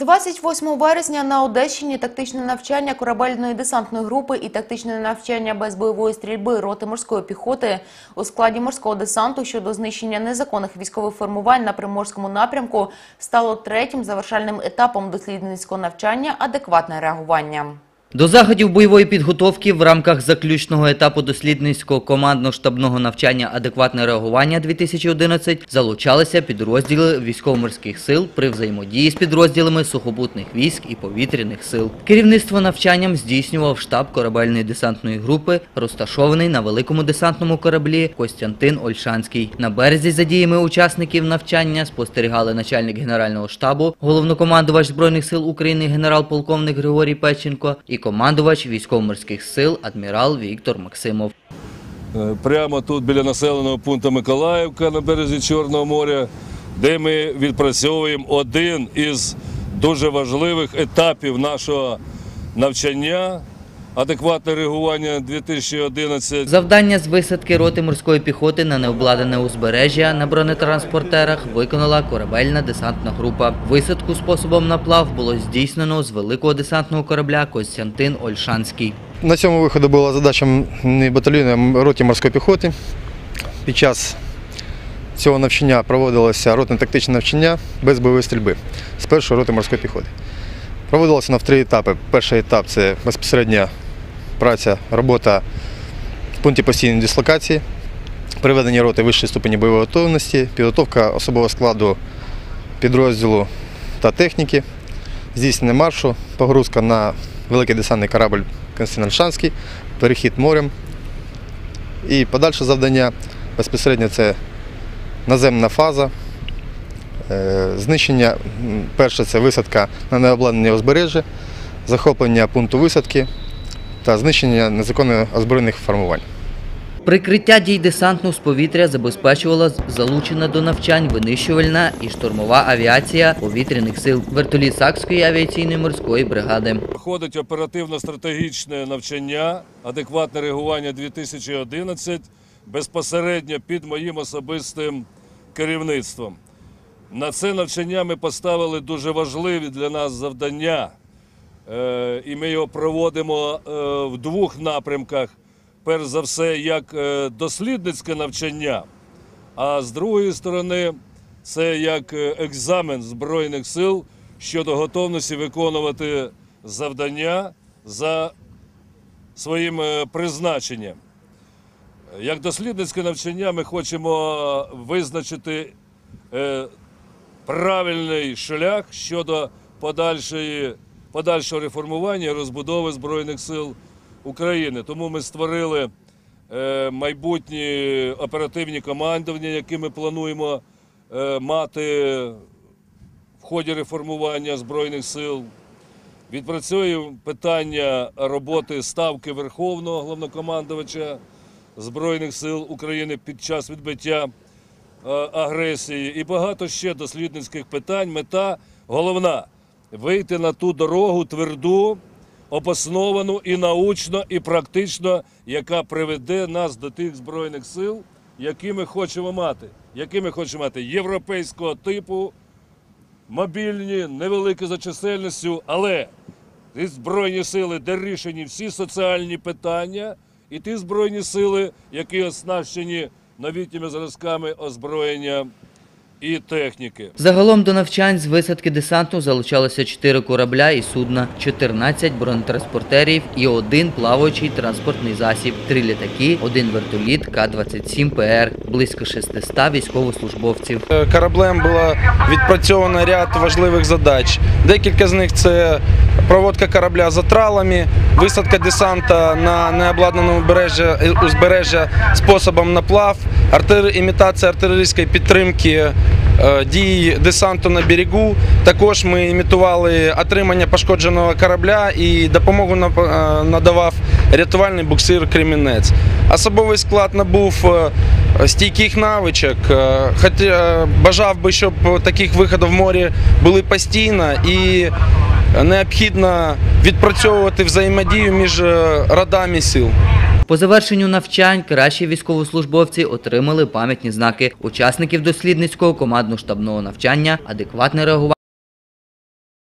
28 березня на Одещині тактичне навчання корабельної десантної групи і тактичне навчання без бойової стрільби роти морської піхоти у складі морського десанту щодо знищення незаконних військових формувань на приморському напрямку стало третім завершальним етапом дослідницького навчання «Адекватне реагування». До заходів бойової підготовки в рамках заключного етапу дослідницького командно-штабного навчання «Адекватне реагування 2011» залучалися підрозділи військово-морських сил при взаємодії з підрозділами сухопутних військ і повітряних сил. Керівництво навчанням здійснював штаб корабельної десантної групи, розташований на великому десантному кораблі Костянтин Ольшанський. На березі за діями учасників навчання спостерігали начальник Генерального штабу, головнокомандувач Збройних сил України генерал-полковник Григорій Печенко і командувач військово-морських сил адмірал Віктор Максимов. Е, прямо тут біля населеного пункту Миколаївка на березі Чорного моря, де ми відпрацьовуємо один із дуже важливих етапів нашого навчання. Адекватне реагування 2011. Завдання з висадки роти морської піхоти на необладнане узбережжя на бронетранспортерах виконала корабельна десантна група. Висадку способом наплав було здійснено з великого десантного корабля Костянтин Ольшанський. На цьому виходу була задача не батальйону а роті морської піхоти. Під час цього навчання проводилося ротне тактичне навчання без бойової стрільби з першої роти морської піхоти. Проводилося на три етапи. Перший етап це безпосередня праця, робота в пункті постійної дислокації, приведення роти вищої ступені бойової готовності, підготовка особового складу підрозділу та техніки, здійснення маршу, погрузка на великий десантний корабль Константин Ольшанський, перехід морем. І подальше завдання безпосередньо це наземна фаза, е, знищення, перше це висадка на необладнання узбережжя, захоплення пункту висадки та знищення незаконно озброєних формувань. Прикриття дій десантну з повітря забезпечувала залучена до навчань винищувальна і штурмова авіація повітряних сил, вертоліт Сакської авіаційної морської бригади. Проходить оперативно-стратегічне навчання, адекватне реагування 2011 безпосередньо під моїм особистим керівництвом. На це навчання ми поставили дуже важливі для нас завдання, і ми його проводимо е, в двох напрямках. Перш за все, як е, дослідницьке навчання, а з другої сторони, це як е, екзамен Збройних сил щодо готовності виконувати завдання за своїм е, призначенням. Як дослідницьке навчання ми хочемо визначити е, правильний шлях щодо подальшої, подальшого реформування і розбудови Збройних сил України. Тому ми створили е, майбутні оперативні командування, які ми плануємо е, мати в ході реформування Збройних сил. Відпрацюємо питання роботи ставки Верховного головнокомандувача Збройних сил України під час відбиття е, агресії і багато ще дослідницьких питань. Мета головна вийти на ту дорогу тверду, обосновану і научно, і практично, яка приведе нас до тих збройних сил, які ми хочемо мати, які ми хочемо мати? Європейського типу, мобільні, невеликі за чисельністю, але ті збройні сили, де рішені всі соціальні питання, і ті збройні сили, які оснащені новітніми зразками озброєння і техніки. Загалом до навчань з висадки десанту залучалося 4 корабля і судна, 14 бронетранспортерів і один плаваючий транспортний засіб, 3 літаки, один вертоліт К-27ПР, близько 600 військовослужбовців. Кораблем було відпрацьовано ряд важливих задач. Декілька з них це проводка корабля за тралами, висадка десанта на необладнане узбережжя, способом наплав, імітація артилерійської підтримки е, дій десанту на берегу. Також ми імітували отримання пошкодженого корабля і допомогу е, надавав рятувальний буксир Кремінець. Особовий склад набув е, стійких навичок. Бажав би, щоб таких виходів в морі були постійно і необхідно відпрацьовувати взаємодію між е, родами сил. По завершенню навчань кращі військовослужбовці отримали пам'ятні знаки учасників дослідницького командно-штабного навчання, адекватне реагування.